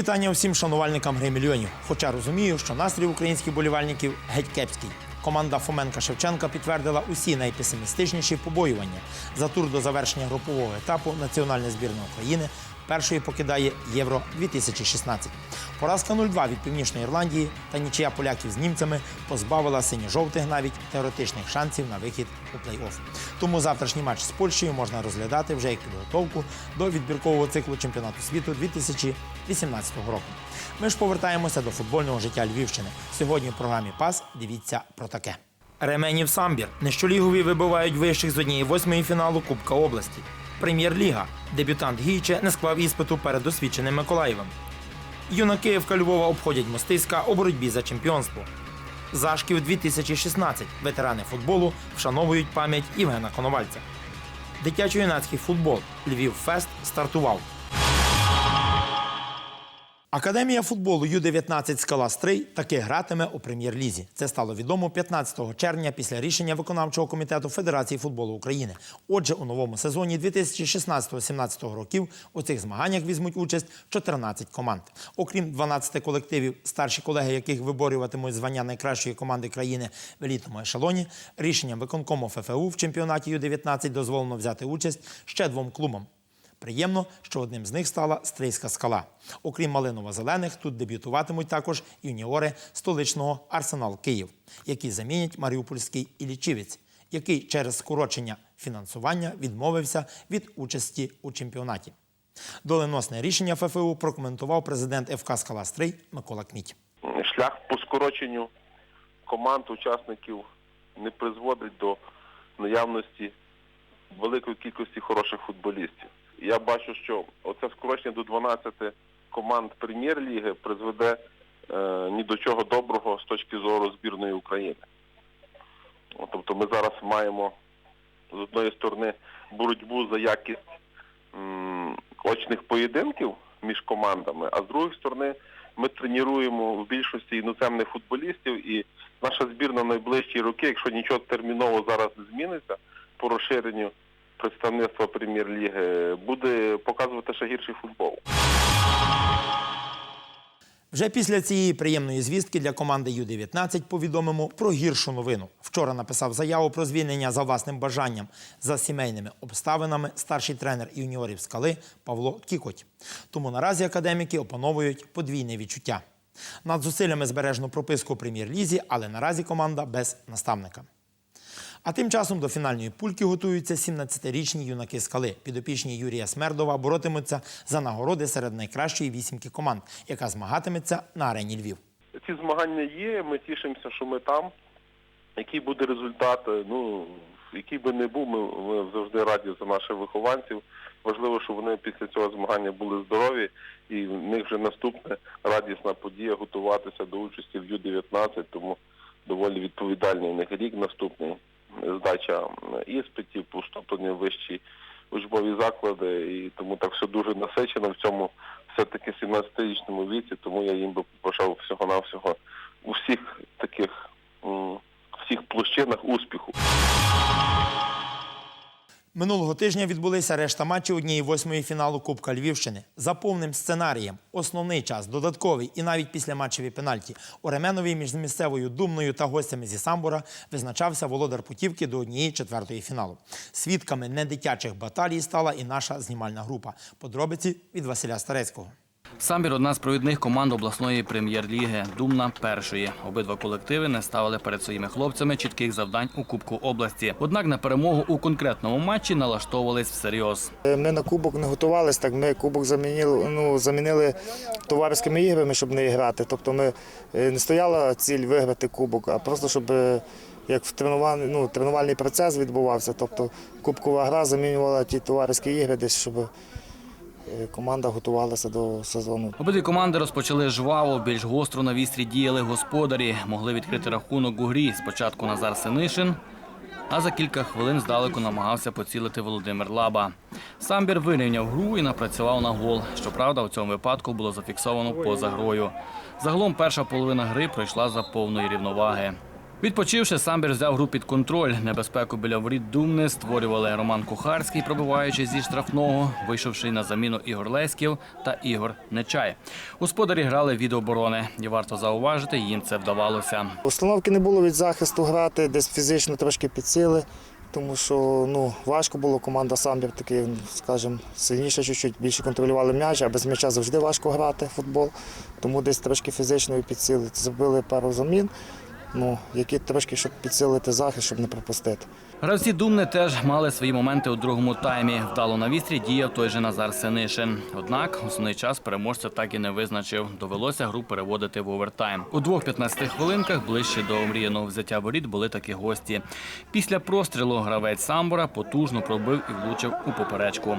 Вітання усім шанувальникам гри мільйонів. Хоча розумію, що настрій українських болівальників геть кепський. Команда Фоменка Шевченка підтвердила усі найпесимістичніші побоювання. За тур до завершення групового етапу національна збірна України першою покидає Євро 2016. Поразка 0-2 від Північної Ірландії та нічия поляків з німцями позбавила синьо-жовтих навіть теоретичних шансів на вихід у плей-офф. Тому завтрашній матч з Польщею можна розглядати вже як підготовку до відбіркового циклу чемпіонату світу 2018 року. Ми ж повертаємося до футбольного життя Львівщини. Сьогодні в програмі ПАС дивіться про таке. Ременів Самбір. Нещолігові вибивають вищих з однієї восьмої фіналу Кубка області. Прем'єр-ліга. Дебютант Гійче не склав іспиту перед досвідченим Миколаєвим. Юнаки ФК Львова обходять Мостиська у боротьбі за чемпіонство. Зашків 2016. Ветерани футболу вшановують пам'ять Євгена Коновальця. Дитячо-юнацький футбол Львів Фест стартував. Академія футболу Ю-19 Скала Стрий таки гратиме у прем'єр-лізі. Це стало відомо 15 червня після рішення виконавчого комітету Федерації футболу України. Отже, у новому сезоні 2016-17 років у цих змаганнях візьмуть участь 14 команд. Окрім 12 колективів, старші колеги яких виборюватимуть звання найкращої команди країни в елітному ешелоні, рішенням виконкому ФФУ в чемпіонаті Ю-19 дозволено взяти участь ще двом клубам. Приємно, що одним з них стала Стрийська скала. Окрім малиново-зелених, тут дебютуватимуть також юніори столичного Арсенал Київ, які замінять Маріупольський Іллічівець, який через скорочення фінансування відмовився від участі у чемпіонаті. Доленосне рішення ФФУ прокоментував президент ФК Скала Стрий Микола Кміть. шлях по скороченню команд учасників не призводить до наявності великої кількості хороших футболістів. Я бачу, що оце скорочення до 12 команд прем'єр-ліги призведе е, ні до чого доброго з точки зору збірної України. Тобто ми зараз маємо з одної сторони боротьбу за якість м, очних поєдинків між командами, а з другої сторони ми тренуємо в більшості іноземних футболістів, і наша збірна найближчі роки, якщо нічого терміново зараз не зміниться по розширенню представництва прем'єр-ліги, буде показувати ще гірший футбол. Вже після цієї приємної звістки для команди Ю-19 повідомимо про гіршу новину. Вчора написав заяву про звільнення за власним бажанням за сімейними обставинами старший тренер юніорів скали Павло Кікоть. Тому наразі академіки опановують подвійне відчуття. Над зусиллями збережено прописку у прем'єр-лізі, але наразі команда без наставника. А тим часом до фінальної пульки готуються 17-річні юнаки скали. Підопічні Юрія Смердова боротимуться за нагороди серед найкращої вісімки команд, яка змагатиметься на арені Львів. Ці змагання є, ми тішимося, що ми там. Який буде результат, ну який би не був, ми, ми завжди раді за наших вихованців. Важливо, щоб вони після цього змагання були здорові, і в них вже наступне радісна подія готуватися до участі в Ю-19, тому доволі відповідальний у них рік наступний здача іспитів, поступлення в вищі учбові заклади, і тому так все дуже насичено в цьому все-таки 17-річному віці, тому я їм би побажав всього-навсього у всіх Минулого тижня відбулися решта матчів однієї восьмої фіналу Кубка Львівщини. За повним сценарієм, основний час, додатковий і навіть після матчеві пенальті у Ременові між місцевою Думною та гостями зі Самбура визначався володар путівки до однієї четвертої фіналу. Свідками недитячих баталій стала і наша знімальна група. Подробиці від Василя Старецького. Самбір одна з провідних команд обласної прем'єр-ліги. Думна першої. Обидва колективи не ставили перед своїми хлопцями чітких завдань у Кубку області. Однак на перемогу у конкретному матчі налаштовувались всерйоз. Ми на кубок не готувалися, ми кубок замінили, ну, замінили товариськими іграми, щоб не грати. Тобто ми е, не стояла ціль виграти кубок, а просто щоб е, як в тренувальний, ну, тренувальний процес відбувався. Тобто кубкова гра замінювала ті товариські ігри, десь щоб е, команда готувалася до сезону. Обидві команди розпочали жваво, більш гостро на вістрі діяли господарі. Могли відкрити рахунок у грі. Спочатку Назар Синишин, а за кілька хвилин здалеку намагався поцілити Володимир Лаба. Самбір вирівняв гру і напрацював на гол. Щоправда, у цьому випадку було зафіксовано поза грою. Загалом перша половина гри пройшла за повної рівноваги. Відпочивши, самбір взяв гру під контроль. Небезпеку біля воріт Думни створювали Роман Кухарський, пробиваючи зі штрафного, вийшовши на заміну Ігор Леськів та Ігор Нечай. Господарі грали від оборони, і варто зауважити, їм це вдавалося. Установки не було від захисту грати, десь фізично трошки підсили, тому що ну, важко було. Команда самбір такий, скажімо, сильніша чуть-чуть, більше контролювали м'яч, а без м'яча завжди важко грати в футбол. Тому десь трошки фізично підсили. Зробили пару замін, ну, які трошки, щоб підсилити захист, щоб не пропустити. Гравці Думни теж мали свої моменти у другому таймі. Вдало на вістрі діяв той же Назар Синишин. Однак основний час переможця так і не визначив. Довелося гру переводити в овертайм. У двох 15 хвилинках ближче до омріяного взяття воріт були такі гості. Після прострілу гравець Самбора потужно пробив і влучив у поперечку.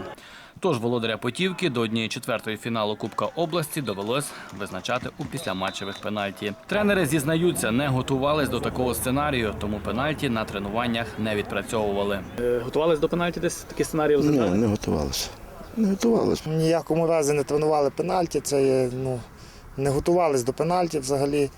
Тож володаря Потівки до однієї четвертої фіналу Кубка області довелось визначати у післяматчевих пенальті. Тренери зізнаються, не готувались до такого сценарію, тому пенальті на тренуваннях не відпрацьовували. Готувались до пенальті десь такі сценарії Ні, не готувалися. Не готувалися. Ніякому разі не тренували пенальті, це є, ну, не готувались до пенальті взагалі.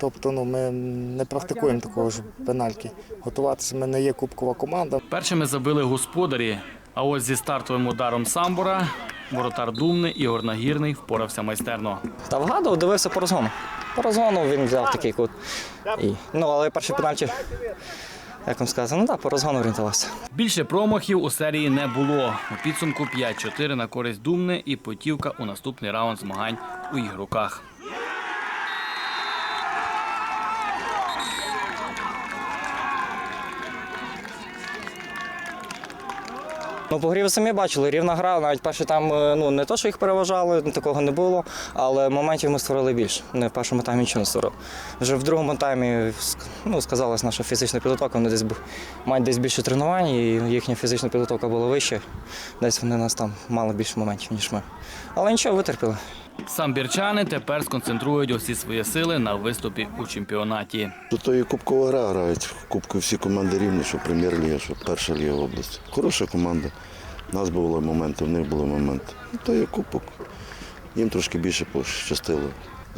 Тобто ну, ми не практикуємо такого ж пенальті. Готуватися ми не є кубкова команда. Першими забили господарі. А ось зі стартовим ударом самбора воротар Думни Ігор Нагірний впорався майстерно. Та вгадував, дивився по розгону. По розгону він взяв такий кут. І, ну, але перші пенальті, як вам сказати, ну так, по розгону орієнтувався. Більше промахів у серії не було. У підсумку 5-4 на користь Думни і Потівка у наступний раунд змагань у їх руках. Ну, по грі ви самі бачили, рівна гра, навіть перші там, е, ну, не то, що їх переважали, такого не було, але моментів ми створили більше. Не в першому таймі нічого не створили. Вже в другому таймі ну, сказалась наша фізична підготовка, вони десь мають десь більше тренувань, і їхня фізична підготовка була вища. Десь вони нас там мали більше моментів, ніж ми. Але нічого, витерпіли. Самбірчани тепер сконцентрують усі свої сили на виступі у чемпіонаті. Тут і кубкова гра грають. В кубку всі команди рівні, що прем'єр-ліга, що перша ліга області. Хороша команда. У нас були моменти, в них були моменти. Ну, то є кубок. Їм трошки більше пощастило.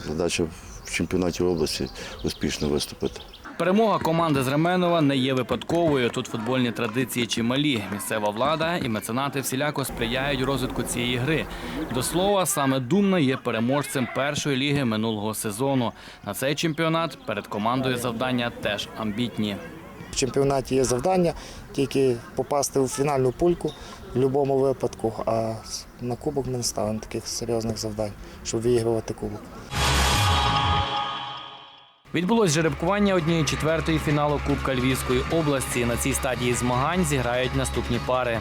Задача в чемпіонаті області успішно виступити. Перемога команди з Ременова не є випадковою. Тут футбольні традиції чималі. Місцева влада і меценати всіляко сприяють розвитку цієї гри. До слова, саме Думна є переможцем першої ліги минулого сезону. На цей чемпіонат перед командою завдання теж амбітні. В чемпіонаті є завдання тільки попасти у фінальну пульку в будь-якому випадку. А на кубок ми не ставимо таких серйозних завдань, щоб виігрувати кубок. Відбулось жеребкування однієї четвертої фіналу Кубка Львівської області. На цій стадії змагань зіграють наступні пари.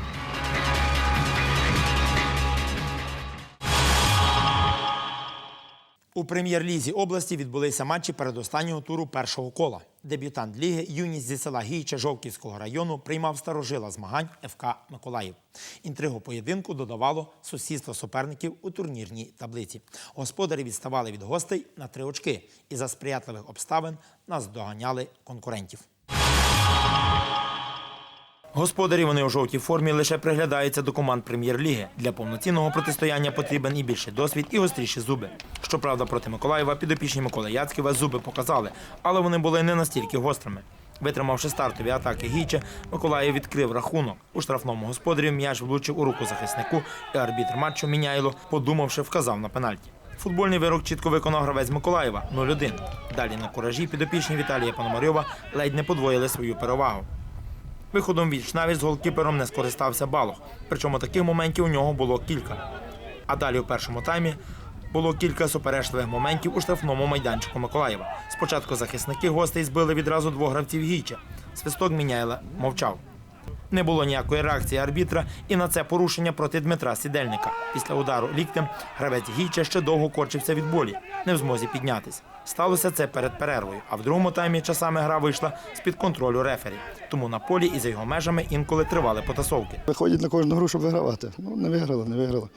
У прем'єр-лізі області відбулися матчі передостаннього туру першого кола. Дебютант ліги юність зі села Гійча Жовківського району приймав старожила змагань ФК Миколаїв. Інтригу поєдинку додавало сусідство суперників у турнірній таблиці. Господарі відставали від гостей на три очки і за сприятливих обставин наздоганяли конкурентів. Господарі вони у жовтій формі лише приглядаються до команд прем'єр-ліги. Для повноцінного протистояння потрібен і більший досвід, і гостріші зуби. Щоправда, проти Миколаєва підопічні Миколи Яцьківа зуби показали, але вони були не настільки гострими. Витримавши стартові атаки Гіча, Миколаїв відкрив рахунок. У штрафному господарі м'яч влучив у руку захиснику, і арбітр матчу Міняйло, подумавши, вказав на пенальті. Футбольний вирок чітко виконав гравець Миколаєва 0-1. Далі на куражі підопічні Віталія Пономарьова ледь не подвоїли свою перевагу. Виходом віч навіть з голкіпером не скористався Балох. Причому таких моментів у нього було кілька. А далі у першому таймі було кілька суперечливих моментів у штрафному майданчику Миколаєва. Спочатку захисники гостей збили відразу двох гравців Гіча. Свисток Міняйла мовчав. Не було ніякої реакції арбітра і на це порушення проти Дмитра Сідельника. Після удару ліктем гравець Гіча ще довго корчився від болі, не в змозі піднятись. Сталося це перед перервою, а в другому таймі часами гра вийшла з-під контролю рефері. Тому на полі і за його межами інколи тривали потасовки. Виходять на кожну гру, щоб вигравати. Ну, не виграли, не виграли.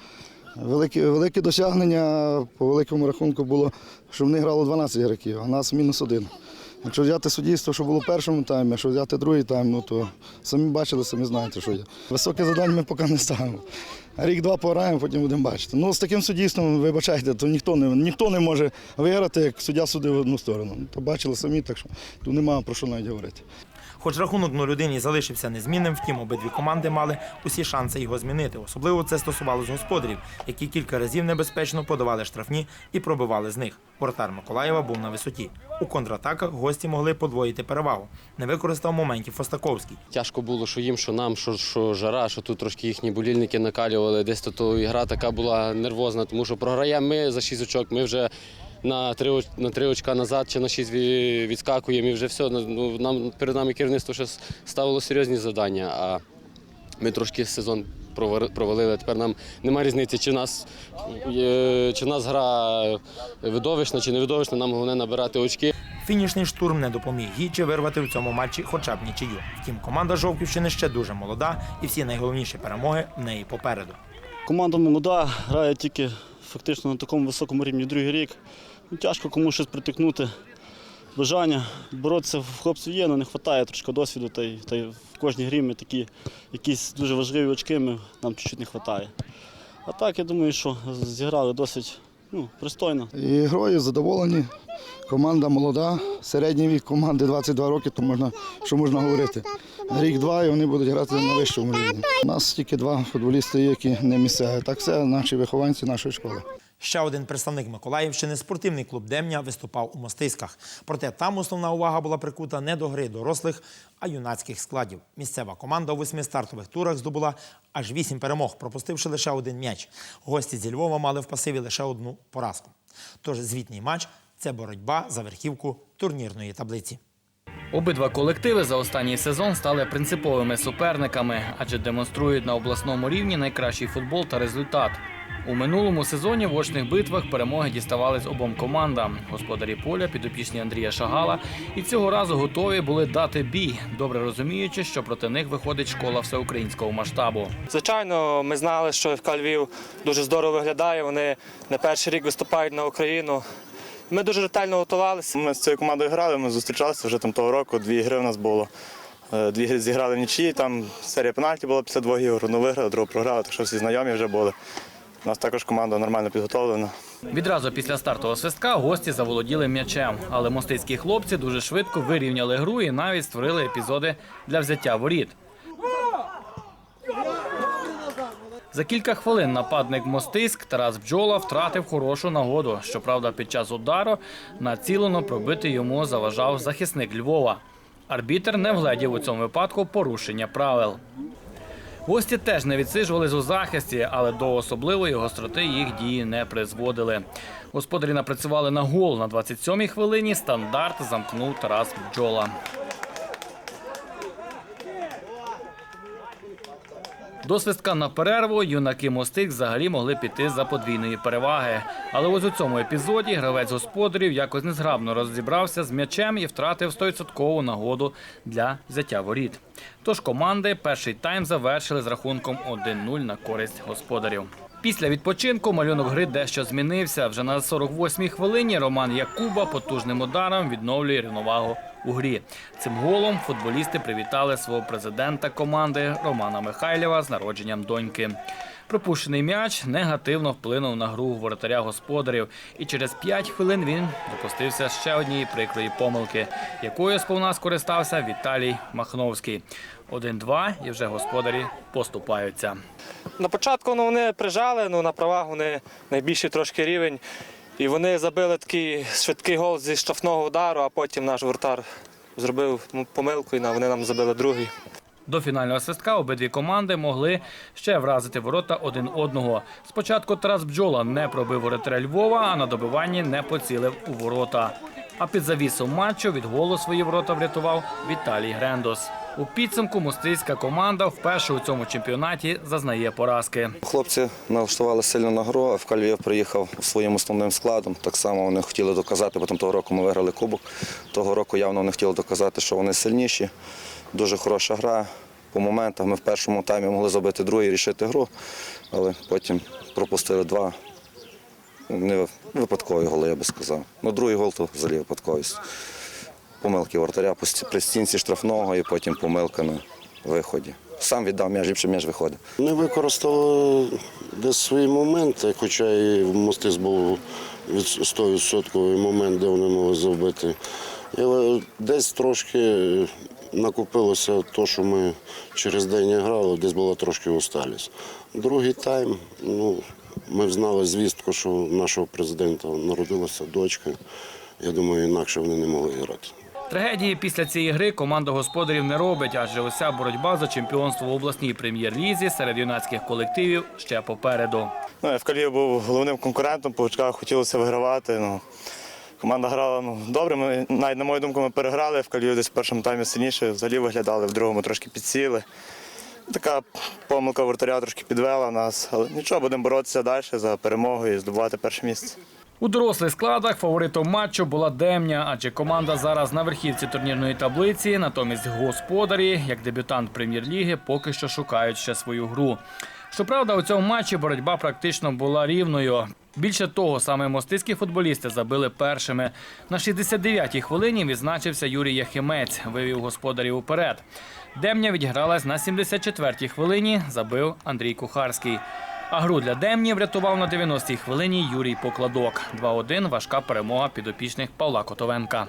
Великі, великі досягнення по великому рахунку було, що вони грали 12 гравців, а нас мінус один. Якщо взяти суддівство, що було в першому таймі, що взяти другий тайм, ну то самі бачили, самі знаєте, що є. Високе завдання ми поки не ставимо. Рік-два пограємо, потім будемо бачити. Ну, з таким суддівством, вибачайте, то ніхто не, ніхто не може виграти, як суддя судив в одну сторону. То бачили самі, так що тут немає про що навіть говорити. Хоч рахунок 0-1 і залишився незмінним, втім обидві команди мали усі шанси його змінити. Особливо це стосувалось господарів, які кілька разів небезпечно подавали штрафні і пробивали з них. Воротар Миколаєва був на висоті. У контратаках гості могли подвоїти перевагу. Не використав моментів Фостаковський. Тяжко було, що їм, що нам, що, що жара, що тут трошки їхні болільники накалювали. Десь то, то ігра така була нервозна, тому що програємо ми за 6 очок. Ми вже на три, на три очка назад чи на 6 ві- відскакуємо і вже все. Ну, нам, перед нами керівництво ще ставило серйозні завдання, а ми трошки сезон провар- провалили. Тепер нам немає різниці, чи в нас, е, чи в нас гра видовищна, чи не видовищна. Нам головне набирати очки. Фінішний штурм не допоміг Гічі вирвати в цьому матчі хоча б нічию. Втім, команда Жовківщини ще дуже молода, і всі найголовніші перемоги в неї попереду. Команда молода, грає тільки фактично на такому високому рівні другий рік. Ну, тяжко комусь щось притикнути. Бажання боротися в хлопців є, але не вистачає трошки досвіду. Та й, та й в кожній грі ми такі якісь дуже важливі очки, ми, нам чуть-чуть не вистачає. А так, я думаю, що зіграли досить ну, пристойно. І грою задоволені. Команда молода, середній вік команди 22 роки, то можна, що можна говорити. Рік-два і вони будуть грати на вищому рівні. У нас тільки два футболісти, є, які не місцеві. Так це наші вихованці нашої школи. Ще один представник Миколаївщини, спортивний клуб Демня, виступав у Мостиськах. Проте там основна увага була прикута не до гри дорослих, а юнацьких складів. Місцева команда у восьми стартових турах здобула аж вісім перемог, пропустивши лише один м'яч. Гості зі Львова мали в пасиві лише одну поразку. Тож звітній матч це боротьба за верхівку турнірної таблиці. Обидва колективи за останній сезон стали принциповими суперниками, адже демонструють на обласному рівні найкращий футбол та результат. У минулому сезоні в очних битвах перемоги діставались обом командам. Господарі поля, підопічні Андрія Шагала, і цього разу готові були дати бій, добре розуміючи, що проти них виходить школа всеукраїнського масштабу. Звичайно, ми знали, що ФК Львів дуже здорово виглядає. Вони не перший рік виступають на Україну. Ми дуже ретельно готувалися. Ми з цією командою грали, ми зустрічалися вже там того року, дві гри в нас було. Е, Дві гри зіграли в нічиї, там серія пенальті була після двох ігор, одну виграли, другу програли, так що всі знайомі вже були. У нас також команда нормально підготовлена. Відразу після стартового свистка гості заволоділи м'ячем, але мостицькі хлопці дуже швидко вирівняли гру і навіть створили епізоди для взяття воріт. За кілька хвилин нападник Мостиськ Тарас Бджола втратив хорошу нагоду. Щоправда, під час удару націлено пробити йому заважав захисник Львова. Арбітер не вгледів у цьому випадку порушення правил. Гості теж не відсиджувались у захисті, але до особливої гостроти їх дії не призводили. Господарі напрацювали на гол на 27-й хвилині. Стандарт замкнув Тарас Бджола. До свистка на перерву юнаки мостик взагалі могли піти за подвійної переваги. Але ось у цьому епізоді гравець господарів якось незграбно розібрався з м'ячем і втратив 100% нагоду для взяття воріт. Тож команди перший тайм завершили з рахунком 1-0 на користь господарів. Після відпочинку малюнок гри дещо змінився. Вже на 48-й хвилині Роман Якуба потужним ударом відновлює рівновагу у грі. Цим голом футболісти привітали свого президента команди Романа Михайлєва з народженням доньки. Пропущений м'яч негативно вплинув на гру воротаря господарів, і через 5 хвилин він допустився ще однієї прикрої помилки, якою сповна скористався Віталій Махновський. 1-2 і вже господарі поступаються. На початку ну, вони прижали, ну, на правах вони найбільший трошки рівень. І вони забили такий швидкий гол зі штрафного удару, а потім наш вратар зробив ну, помилку і вони нам забили другий. До фінального свистка обидві команди могли ще вразити ворота один одного. Спочатку Тарас Бджола не пробив воротаря Львова, а на добиванні не поцілив у ворота. А під завісом матчу від голу свої ворота врятував Віталій Грендос. У підсумку мостицька команда вперше у цьому чемпіонаті зазнає поразки. Хлопці налаштували сильно на гру, а в Львів приїхав своїм основним складом. Так само вони хотіли доказати, бо там того року ми виграли кубок. Того року явно вони хотіли доказати, що вони сильніші. Дуже хороша гра. По моментах ми в першому таймі могли забити другий, рішити гру, але потім пропустили два. Не випадкові голи, я би сказав. Ну, другий гол то взагалі випадковість. Помилки вратаря при стінці штрафного і потім помилка на виході. сам віддав м'яч, ліпше м'яч виходив. Ми використали десь свої моменти, хоча і в Мостис був від 100% момент, де вони могли забити. Але десь трошки накопилося те, що ми через день грали, десь була трошки усталість. Другий тайм, ну, ми знали звістку, що у нашого президента народилася дочка. Я думаю, інакше вони не могли грати. Трагедії після цієї гри команда господарів не робить, адже уся боротьба за чемпіонство в обласній прем'єр-лізі серед юнацьких колективів ще попереду. Ну, ФК був головним конкурентом, по очках хотілося вигравати. Ну, команда грала ну, добре. Ми, навіть, на мою думку, ми переграли. ФК десь в першому таймі сильніше, взагалі виглядали, в другому трошки підсіли. Така помилка вратаря трошки підвела нас. Але нічого, будемо боротися далі за перемогу і здобувати перше місце. У дорослих складах фаворитом матчу була Демня, адже команда зараз на верхівці турнірної таблиці. Натомість господарі, як дебютант прем'єр-ліги, поки що шукають ще свою гру. Щоправда, у цьому матчі боротьба практично була рівною. Більше того, саме мостицькі футболісти забили першими. На 69-й хвилині відзначився Юрій Яхимець, вивів господарів уперед. Демня відігралась на 74-й хвилині, забив Андрій Кухарський. А гру для Демні врятував на 90-й хвилині Юрій Покладок. 2-1 – важка перемога підопічних Павла Котовенка.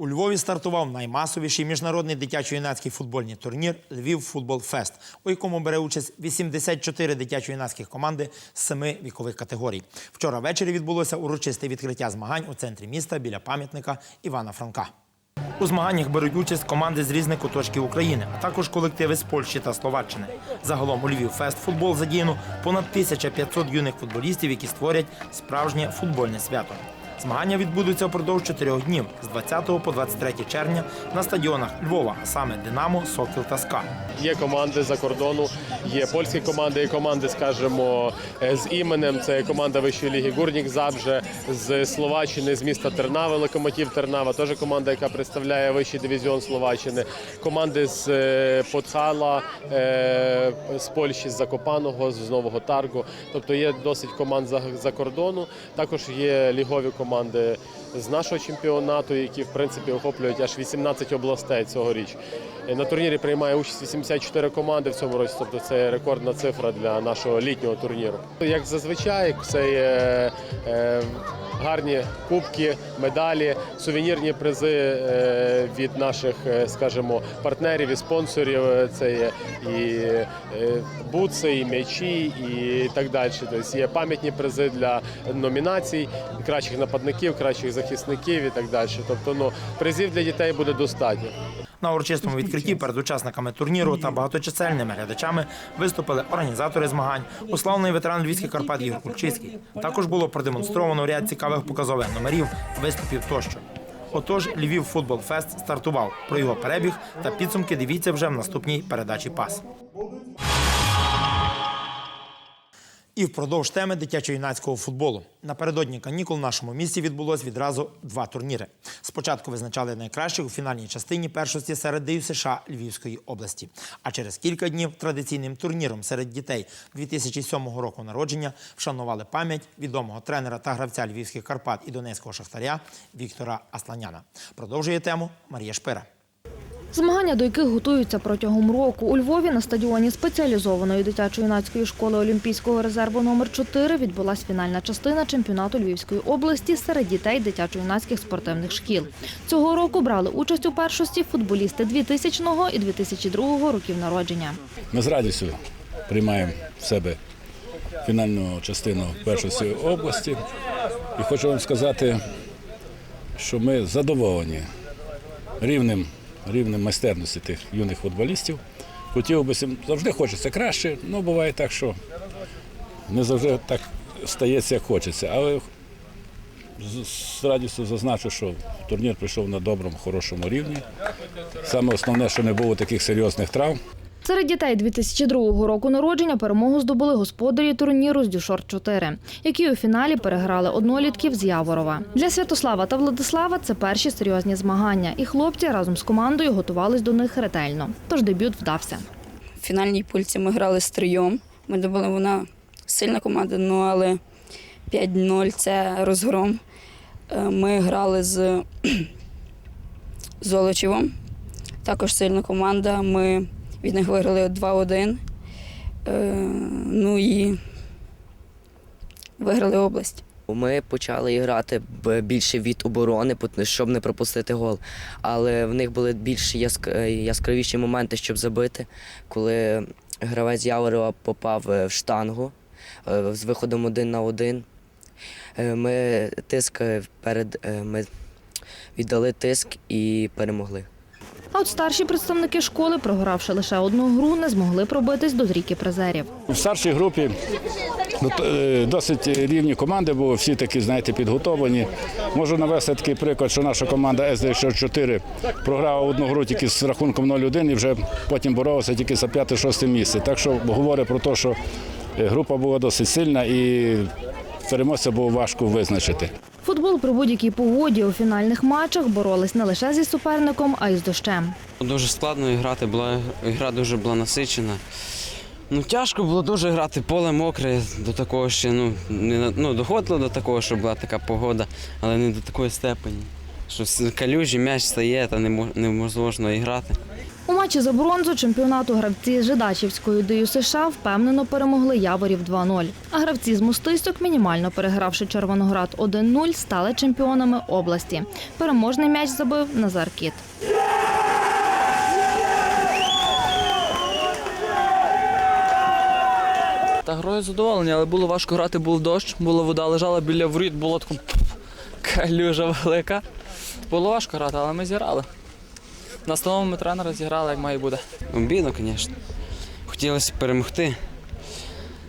У Львові стартував наймасовіший міжнародний дитячо-юнацький футбольний турнір Львів Футбол Фест, у якому бере участь 84 дитячо-юнацьких команди з семи вікових категорій. Вчора ввечері відбулося урочисте відкриття змагань у центрі міста біля пам'ятника Івана Франка. У змаганнях беруть участь команди з різних куточків України, а також колективи з Польщі та Словаччини. Загалом у Львів Фест футбол задіяно понад 1500 юних футболістів, які створять справжнє футбольне свято. Змагання відбудуться впродовж чотирьох днів з 20 по 23 червня на стадіонах Львова, а саме Динамо, Сокіл та СКА. Є команди за кордону, є польські команди, є команди, скажімо, е, з іменем. Це команда Вищої ліги Гурнік Забже з Словаччини, з міста Тернава, Локомотив Тернава, теж команда, яка представляє вищий дивізіон Словаччини. Команди з е, Подхала, е, з Польщі, з Закопаного, з Нового Таргу. Тобто є досить команд за кордону. Також є лігові команди on the з нашого чемпіонату, які в принципі охоплюють аж 18 областей цьогоріч. Е, На турнірі приймає участь 84 команди в цьому році, тобто це рекордна цифра для нашого літнього турніру. Як зазвичай, це є е, гарні кубки, медалі, сувенірні призи е, від наших, скажімо, партнерів і спонсорів. Це є і буци, і м'ячі, і так далі. Тобто є пам'ятні призи для номінацій, кращих нападників, кращих захисників і так далі. Тобто, ну призів для дітей буде достатньо. На урочистому відкритті перед учасниками турніру та багаточисельними глядачами виступили організатори змагань, уславний ветеран Львівських Карпат Ігор Кульчицький. Також було продемонстровано ряд цікавих показових номерів, виступів тощо. Отож, Львів Футбол Фест стартував. Про його перебіг та підсумки дивіться вже в наступній передачі пас. І впродовж теми дитячо-юнацького футболу. Напередодні канікул в нашому місті відбулось відразу два турніри. Спочатку визначали найкращих у фінальній частині першості серед ДЮСШ США Львівської області. А через кілька днів традиційним турніром серед дітей 2007 року народження вшанували пам'ять відомого тренера та гравця Львівських Карпат і Донецького шахтаря Віктора Асланяна. Продовжує тему Марія Шпира. Змагання, до яких готуються протягом року. У Львові на стадіоні спеціалізованої дитячо-юнацької школи Олімпійського резерву номер 4 відбулась фінальна частина чемпіонату Львівської області серед дітей дитячо-юнацьких спортивних шкіл. Цього року брали участь у першості футболісти 2000 і 2002 років народження. Ми з радістю приймаємо в себе фінальну частину першості області. І хочу вам сказати, що ми задоволені рівнем, рівнем майстерності тих юних футболістів. Хотів би завжди хочеться краще, але буває так, що не завжди так стається, як хочеться. Але з- з радістю зазначу, що турнір прийшов на доброму, хорошому рівні. Саме основне, що не було таких серйозних травм. Серед дітей 2002 року народження перемогу здобули господарі турніру з Дюшор 4 які у фіналі переграли однолітків з Яворова. Для Святослава та Владислава це перші серйозні змагання, і хлопці разом з командою готувались до них ретельно. Тож дебют вдався. В фінальній пульці ми грали з трийом. Ми думали, вона сильна команда, ну але 5-0 це розгром. Е, Ми грали з Золочевом. Також сильна команда. Ми від них виграли 2-1. Е, ну і виграли область. Ми почали грати більше від оборони, щоб не пропустити гол. Але в них були більш е, яскравіші моменти, щоб забити. Коли гравець Яворова попав е, в штангу е, з виходом один на один. Ми тиск перед ми віддали тиск і перемогли. А от старші представники школи, програвши лише одну гру, не змогли пробитись до трійки призерів. В старшій групі ну, е, досить рівні команди, бо всі такі, знаєте, підготовлені. Можу навести такий приклад, що наша команда СД-4 програла одну гру тільки з рахунком 0-1 і вже потім боролася тільки за 5-6 місце. Так що говорить про те, що е, група була досить сильна і переможця було важко визначити. Футбол при будь-якій погоді у фінальних матчах боролись не лише зі суперником, а й з дощем. Дуже складно грати, була гра дуже була насичена. Ну, тяжко було дуже грати, поле мокре, до такого ще ну, не ну, доходило до такого, що була така погода, але не до такої степені. Що калюжі м'яч стає, та не мож- неможливо грати. У матчі за бронзу чемпіонату гравці з Жидачівської ДЮ США впевнено перемогли Яворів 2-0. А гравці з Мостиськок, мінімально перегравши Червоноград 1-0, стали чемпіонами області. Переможний м'яч забив Назар Кіт. Та грою задоволення, але було важко грати, був дощ, була вода лежала біля воріт, було тако калюжа велика. Було важко грати, але ми зіграли. Настановами тренера зіграли, як має бути. Обідно, звісно. Хотілося перемогти.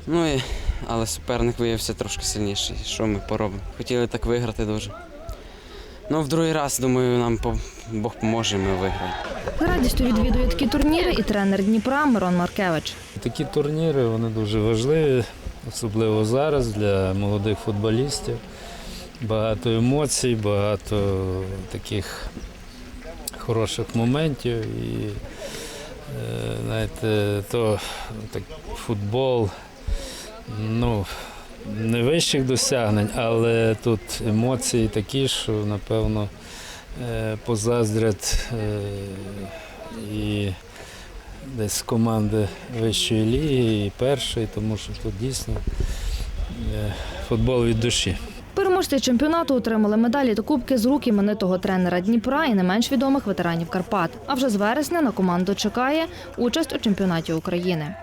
Ну і, але суперник виявився трошки сильніший. Що ми поробимо? Хотіли так виграти дуже. Ну, в другий раз, думаю, нам Бог поможе, і ми виграємо. Радістю відвідує такі турніри і тренер Дніпра Мирон Маркевич. Такі турніри вони дуже важливі, особливо зараз для молодих футболістів. Багато емоцій, багато таких хороших моментів. І е, знаєте, то так, футбол, ну, не вищих досягнень, але тут емоції такі, що напевно е, позаздрять е, і десь команди вищої ліги і першої, тому що тут дійсно футбол від душі. Переможці чемпіонату отримали медалі та кубки з рук іменитого тренера Дніпра і не менш відомих ветеранів Карпат. А вже з вересня на команду чекає участь у чемпіонаті України.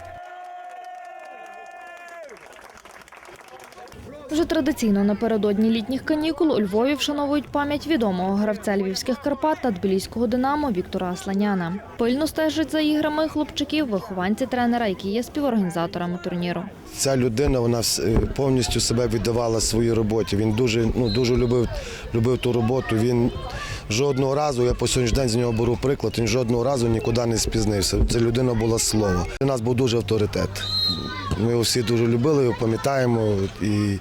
Традиційно напередодні літніх канікул у Львові вшановують пам'ять відомого гравця львівських Карпат та тбіліського Динамо Віктора Асланяна. Пильно стежать за іграми хлопчиків, вихованці тренера, які є співорганізаторами турніру. Ця людина вона е, повністю себе віддавала своїй роботі. Він дуже, ну, дуже любив, любив ту роботу. Він жодного разу, я по сьогоднішній день з нього беру приклад, він жодного разу нікуди не спізнився. Це людина була слова. У нас був дуже авторитет. Ми його всі дуже любили, його пам'ятаємо. І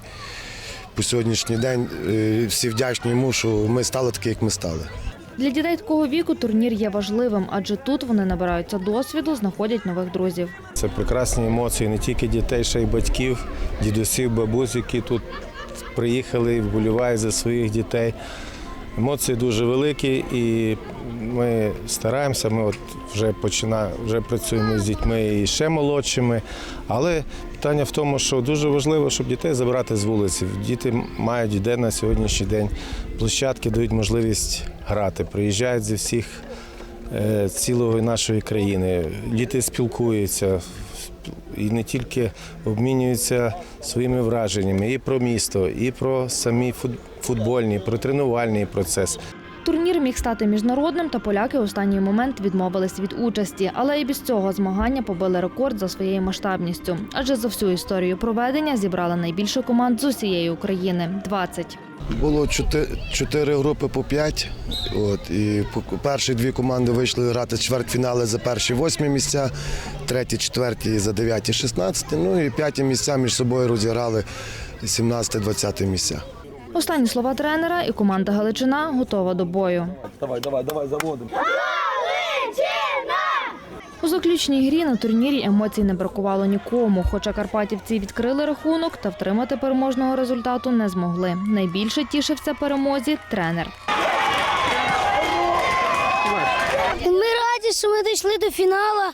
по сьогоднішній день е, всі вдячні йому, що ми стали такі, як ми стали. Для дітей такого віку турнір є важливим, адже тут вони набираються досвіду, знаходять нових друзів. Це прекрасні емоції не тільки дітей, ще й батьків, дідусів, бабусь, які тут приїхали і вболівають за своїх дітей. Емоції дуже великі, і ми стараємося. Ми от вже починаємо, вже працюємо з дітьми і ще молодшими. Але питання в тому, що дуже важливо, щоб дітей забрати з вулиці. Діти мають де на сьогоднішній день площадки, дають можливість грати. Приїжджають зі всіх е, цілої нашої країни. Діти спілкуються і не тільки обмінюються своїми враженнями і про місто, і про самі фут- футбольні, про тренувальний процес. Турнір міг стати міжнародним, та поляки останній момент відмовились від участі. Але і без цього змагання побили рекорд за своєю масштабністю. Адже за всю історію проведення зібрали найбільше команд з усієї України 20. Було чотири, групи по п'ять. От, і перші дві команди вийшли грати чвертьфінали за перші восьмі місця, треті, четверті за дев'яті, шістнадцяті. Ну і п'яті місця між собою розіграли 17-20 місця. Останні слова тренера і команда Галичина готова до бою. Давай, давай, давай, заводимо. У заключній грі на турнірі емоцій не бракувало нікому. Хоча карпатівці відкрили рахунок та втримати переможного результату не змогли. Найбільше тішився перемозі тренер. Ми раді, що ми дійшли до фіналу.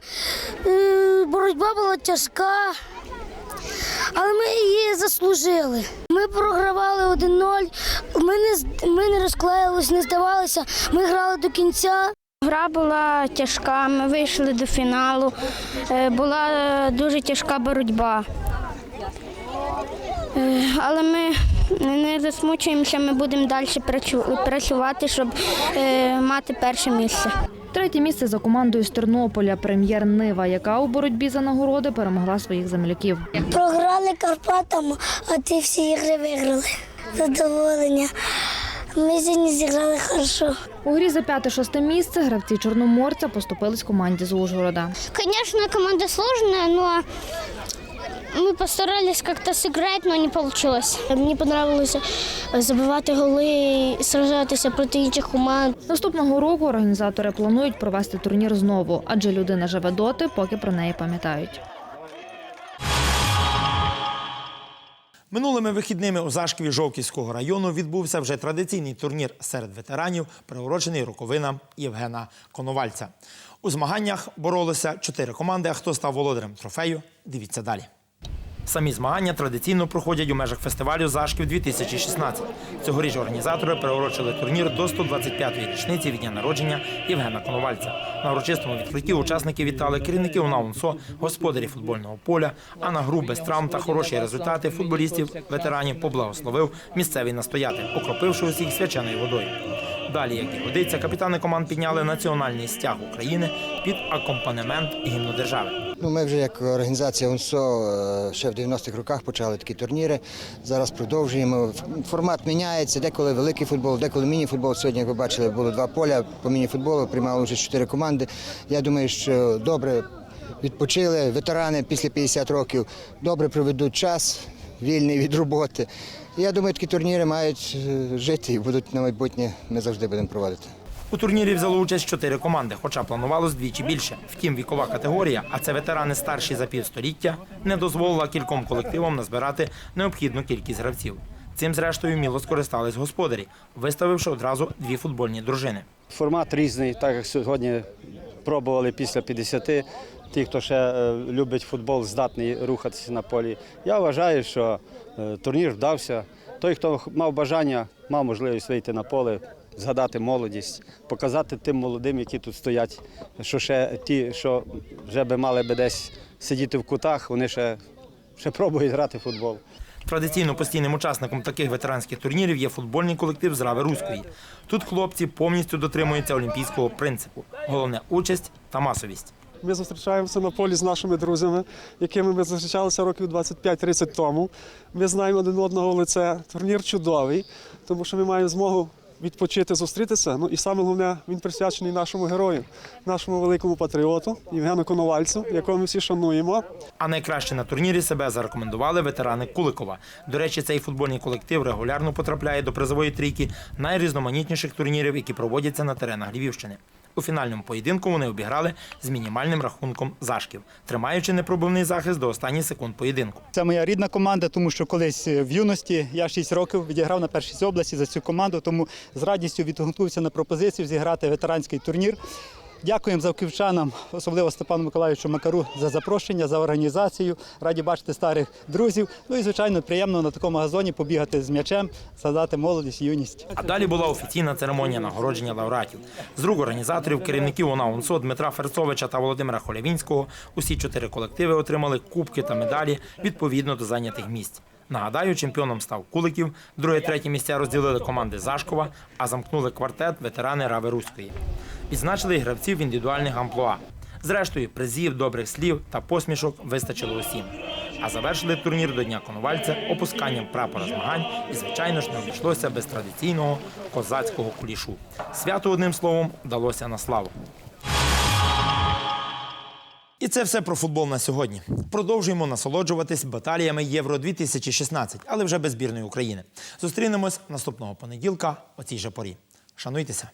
Е, Боротьба була тяжка, але ми її заслужили. Ми програвали 1-0, ми не, ми не розклеїлися, не здавалися, ми грали до кінця. Гра була тяжка, ми вийшли до фіналу. Е, Була е, дуже тяжка боротьба. Е, Але ми не засмучуємося, ми будемо далі працювати, щоб мати перше місце. Третє місце за командою з Тернополя прем'єр Нива, яка у боротьбі за нагороди перемогла своїх земляків. Програли Карпатам, а ті всі ігри виграли. Задоволення. Ми сьогодні зіграли хорошо. У грі за п'яте-шосте місце гравці Чорноморця поступились команді з Ужгорода. Звісно, команда сложная, но мы постарались как-то сыграть, но не получилось. Мені подобалося забивати голи сражатися проти інших команд. Наступного року організатори планують провести турнір знову, адже людина живе доти, поки про неї пам'ятають. Минулими вихідними у Зашківі Жовківського району відбувся вже традиційний турнір серед ветеранів, приурочений роковинам Євгена Коновальця. У змаганнях боролися чотири команди. А хто став володарем трофею? Дивіться далі. Самі змагання традиційно проходять у межах фестивалю Зашків 2016. Цьогоріч організатори приурочили турнір до 125-ї річниці від дня народження Євгена Коновальця. На урочистому відкритті учасники вітали керівників НАУНСО, господарі футбольного поля, а на гру без травм та хороші результати футболістів, ветеранів поблагословив місцевий настоятель, окропивши усіх свяченою водою. Далі, як і годиться, капітани команд підняли національний стяг України під акомпанемент гімну держави. Ну, ми вже як організація УНСО е, ще в 90-х роках почали такі турніри. Зараз продовжуємо. Формат міняється, деколи великий футбол, деколи міні-футбол. Сьогодні, як ви бачили, було два поля по міні-футболу, приймали вже чотири команди. Я думаю, що добре відпочили. Ветерани після 50 років добре проведуть час, вільний від роботи. Я думаю, такі турніри мають е, жити і будуть на майбутнє. Ми завжди будемо проводити. У турнірі взяло участь чотири команди, хоча планувалось двічі більше. Втім, вікова категорія, а це ветерани старші за півстоліття, не дозволила кільком колективам назбирати необхідну кількість гравців. Цим, зрештою, міло скористались господарі, виставивши одразу дві футбольні дружини. Формат різний, так як сьогодні пробували після 50. Ті, хто ще е, любить футбол, здатний рухатися на полі. Я вважаю, що турнір вдався. Той, хто мав бажання, мав можливість вийти на поле, згадати молодість, показати тим молодим, які тут стоять, що ще ті, що вже би мали би десь сидіти в кутах, вони ще, ще пробують грати в футбол. Традиційно постійним учасником таких ветеранських турнірів є футбольний колектив з Рави Руської. Тут хлопці повністю дотримуються олімпійського принципу. Головне участь та масовість. Ми зустрічаємося на полі з нашими друзями, якими ми зустрічалися років 25-30 тому. Ми знаємо один одного в лице. Турнір чудовий, тому що ми маємо змогу відпочити, зустрітися. Ну і саме головне, він присвячений нашому герою, нашому великому патріоту Євгену Коновальцю, якого ми всі шануємо. А найкраще на турнірі себе зарекомендували ветерани Куликова. До речі, цей футбольний колектив регулярно потрапляє до призової трійки найрізноманітніших турнірів, які проводяться на теренах Львівщини. У фінальному поєдинку вони обіграли з мінімальним рахунком зашків, тримаючи непробивний захист до останніх секунд поєдинку. Це моя рідна команда, тому що колись в юності я 6 років відіграв на першій області за цю команду, тому з радістю відгукнувся на пропозицію зіграти ветеранський турнір. Дякуємо завківчанам, особливо Степану Миколаївичу Макару, за запрошення, за організацію. Раді бачити старих друзів. Ну і звичайно, приємно на такому газоні побігати з м'ячем, згадати молодість, юність. А далі була офіційна церемонія нагородження лауреатів. З рук організаторів, керівників ОНА УНСО Дмитра Ферцовича та Володимира Холявінського усі чотири колективи отримали кубки та медалі відповідно до зайнятих місць. Нагадаю, чемпіоном став Куликів, друге-третє місця розділили команди Зашкова, а замкнули квартет ветерани Рави Руської. Відзначили й гравців індивідуальних амплуа. Зрештою, призів, добрих слів та посмішок вистачило усім. А завершили турнір до Дня Коновальця опусканням прапора змагань і, звичайно ж, не обійшлося без традиційного козацького кулішу. Свято, одним словом, вдалося на славу. І це все про футбол на сьогодні. Продовжуємо насолоджуватись баталіями Євро 2016, але вже без збірної України. Зустрінемось наступного понеділка о цій же порі. Шануйтеся!